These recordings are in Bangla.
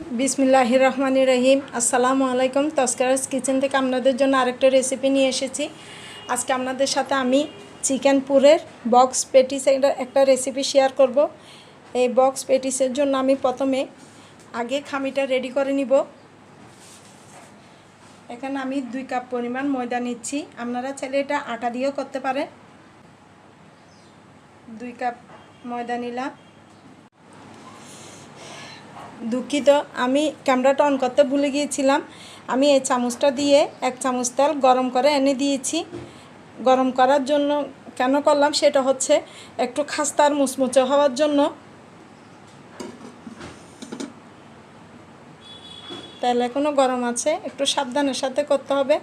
বিসমিল্লাহ রহমান রহিম। আসসালামু আলাইকুম, তস্কারাস কিচেন থেকে আপনাদের জন্য আরেকটা রেসিপি নিয়ে এসেছি। আজকে আপনাদের সাথে আমি চিকেন পুরের বক্স পেটিস একটা রেসিপি শেয়ার করব। এই বক্স পেটিসের জন্য আমি প্রথমে আগে খামিটা রেডি করে নিব। এখানে আমি দুই কাপ পরিমাণ ময়দা নিচ্ছি। আপনারা চাইলে এটা আটা দিয়েও করতে পারেন। দুই কাপ ময়দা নিলাম। দুঃখিত। আমি ক্যামেরাটা অন করতে ভুলে গিয়েছিলাম। আমি এই চামচটা দিয়ে এক চামচ তেল গরম করে এনে দিয়েছি। গরম করার জন্য কেন করলাম সেটা হচ্ছে একটু খাস্তার মুচমুচে হওয়ার জন্য। তেল এখনও গরম আছে, একটু সাবধানের সাথে করতে হবে।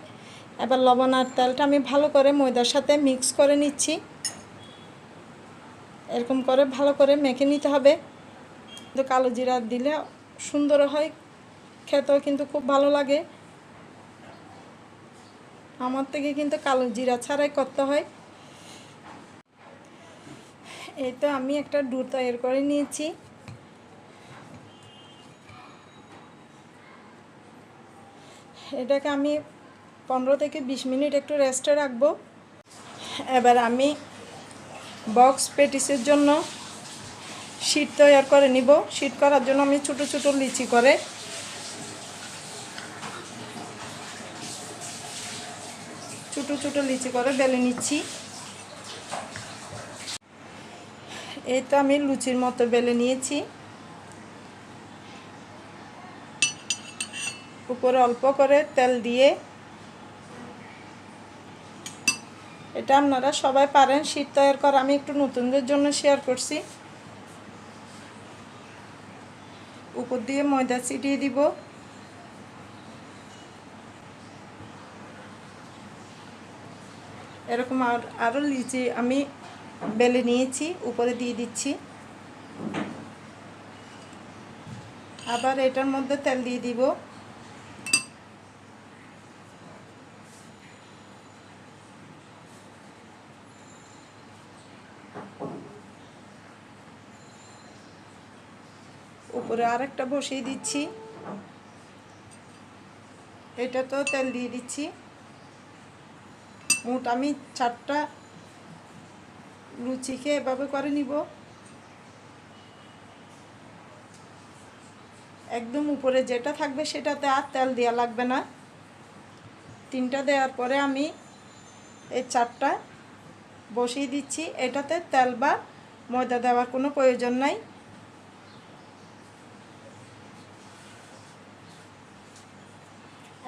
এবার লবণ আর তেলটা আমি ভালো করে ময়দার সাথে মিক্স করে নিচ্ছি। এরকম করে ভালো করে মেখে নিতে হবে। কিন্তু কালো জিরা দিলে সুন্দর হয়, খেতেও কিন্তু খুব ভালো লাগে। আমার থেকে কিন্তু কালো জিরা ছাড়াই করতে হয়। এই তো আমি একটা ডু তৈরি করে নিয়েছি। এটাকে আমি পনেরো থেকে বিশ মিনিট একটু রেস্টে রাখব। এবার আমি বক্স পেটিসের জন্য শীট তৈরি করে নিব। শীট করার জন্য আমি ছোটো ছোটো লিচি করে ছোটো ছোটো লিচি করে বেলে নিচ্ছি। এই তো আমি লুচির মতো বেলে নিয়েছি। উপরে অল্প করে তেল দিয়ে এটা আপনারা সবাই পারেন। শীত তৈরি করা আমি একটু নতুনদের জন্য শেয়ার করছি। উপর দিয়ে ময়দা ছিটিয়ে দিব। এরকম আর আরও লিচি আমি বেলে নিয়েছি, উপরে দিয়ে দিচ্ছি। আবার এটার মধ্যে তেল দিয়ে দিব। উপরে আরেকটা বসিয়ে দিচ্ছি। এটা তো তেল দিয়ে দিচ্ছি। মোট আমি চারটা লুচিকে এভাবে করে নিব। একদম উপরে যেটা থাকবে সেটাতে আর তেল দেওয়া লাগবে না। তিনটা দেওয়ার পরে আমি এই চারটা বসিয়ে দিচ্ছি। এটাতে তেল বা ময়দা দেওয়ার কোনো প্রয়োজন নাই।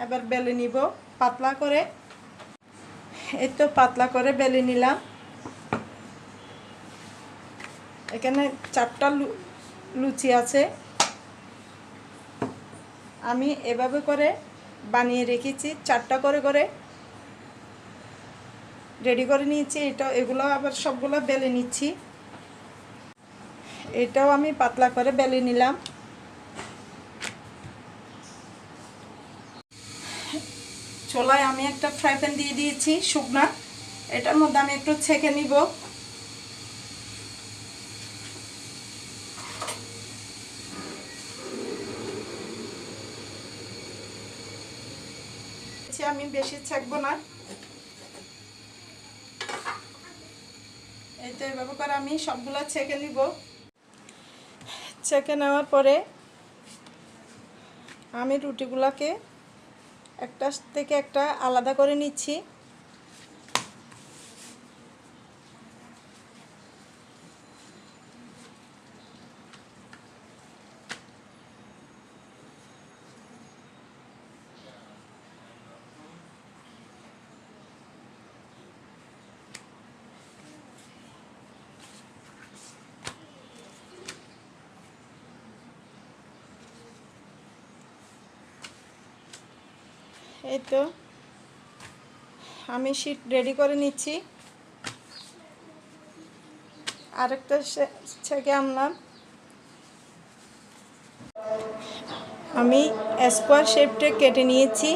এবার বেলে নিব, পাতলা করে। এই তো পাতলা করে বেলে নিলাম। এখানে চারটা লুচি আছে। আমি এভাবে করে বানিয়ে রেখেছি, চারটা করে করে। রেডি করে নিয়েছি, এটা, এগুলো আবার সবগুলো বেলে নিচ্ছি। এটাও আমি পাতলা করে বেলে নিলাম। চোলায় আমি একটা ফ্রাই প্যান দিয়ে দিয়েছি, শুকনা। এটার মধ্যে আমি একটু ছেঁকে নিব। আমি বেশি ছেঁকবো না। এই তো এভাবে করে আমি সবগুলো ছেঁকে নিব। ছেঁকে নেওয়ার পরে আমি রুটিগুলোকে একটা থেকে একটা আলাদা করে নিচ্ছি। এই তো আমি শীট রেডি করে নিচ্ছি। আরেকটা ছেঁকে আনলাম। আমি স্কোয়ার শেপটে কেটে নিয়েছি।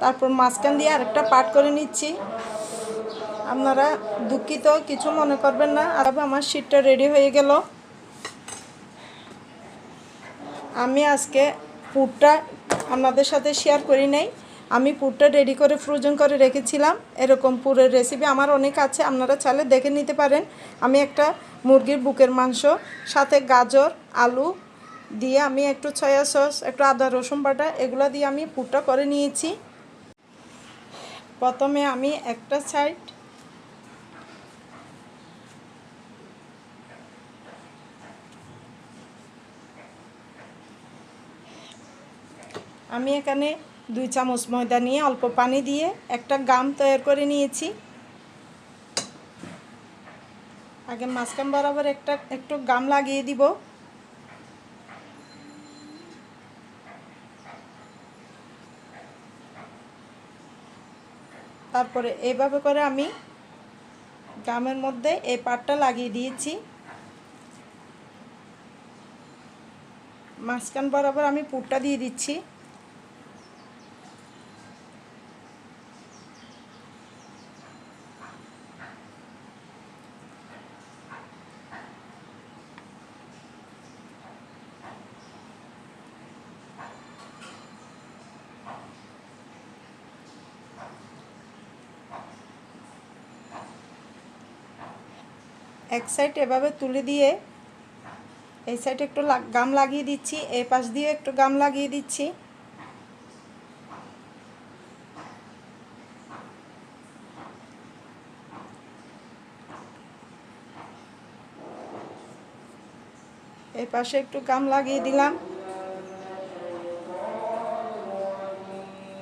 তারপর মাঝখান দিয়ে আরেকটা পাট করে নিচ্ছি। আপনারা দুঃখিত, কিছু মনে করবেন না। আর আমার শীটটা রেডি হয়ে গেল। আমি আজকে পুরটা আপনাদের সাথে শেয়ার করি নাই। আমি পুরটা রেডি করে ফ্রোজেন করে রেখেছিলাম। এরকম পুরের রেসিপি আমার অনেক আছে, আপনারা চাইলে দেখে নিতে পারেন। আমি একটা মুরগির বুকের মাংস, সাথে গাজর, আলু দিয়ে আমি একটু সয়া সস একটু আদা, রসুন বাটা, এগুলো দিয়ে আমি পুরটা করে নিয়েছি। প্রথমে আমি একটা সাইড আমি এখানে দুই চামচ ময়দা নিয়ে অল্প পানি দিয়ে একটা গাম তৈরি করে নিয়েছি। আগে মাঝখান বরাবর একটা, একটু গাম লাগিয়ে দিব। তারপরে এইভাবে করে আমি গামের মধ্যে এই পাটটা লাগিয়ে দিয়েছি। মাঝখান বরাবর আমি পুরটা দিয়ে দিচ্ছি। এক সাইড এভাবে তুলে দিয়ে, এই সাইডে একটু গাম লাগিয়ে দিচ্ছি এই পাশ দিয়ে একটু গাম লাগিয়ে দিচ্ছি। এই পাশে একটু গাম লাগিয়ে দিলাম।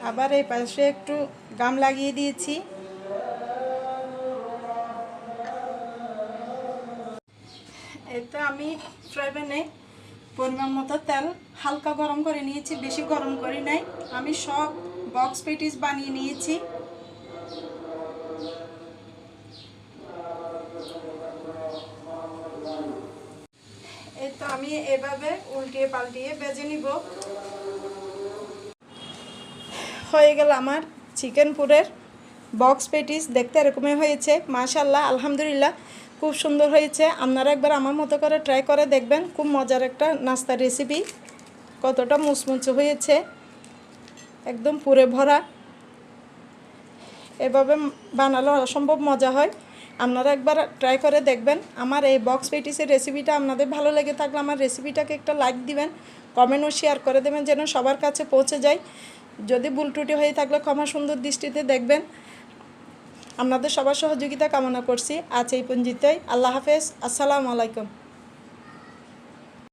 আবার এই পাশে একটু গাম লাগিয়ে দিয়েছি। এতে আমি ফ্রাই প্যানে পরিমাণ মতো তেল হালকা গরম করে নিয়েছি, বেশি গরম করি নাই। আমি সব বক্স পেটিস বানিয়ে নিয়েছি। তো আমি এভাবে উল্টিয়ে পাল্টিয়ে বেজে নিব। হয়ে গেল আমার চিকেন পুরের বক্স পেটিস দেখতে এরকমই হয়েছে। মাশাল্লাহ আলহামদুলিল্লাহ। খুব সুন্দর হয়েছে। আপনারা একবার আমার মতো করে ট্রাই করে দেখবেন। খুব মজার একটা নাস্তার রেসিপি কতটা মুচমুচে হয়েছে। একদম পুরে ভরা। এভাবে বানালে অসম্ভব মজা হয়। আপনারা একবার ট্রাই করে দেখবেন। আমার এই বক্স পেটিসের রেসিপিটা আপনাদের ভালো লেগে থাকলে আমার রেসিপিটাকে একটা লাইক দিবেন। কমেন্টও শেয়ার করে দেবেন যেন সবার কাছে পৌঁছে যায়। যদি ভুল হয়ে থাকলে ক্ষমা সুন্দর দৃষ্টিতে দেখবেন। আপনাদের সবার সহযোগিতা কামনা করছি। আজ এই পঞ্জিতেই আল্লাহ হাফেজ। আসসালামু আলাইকুম।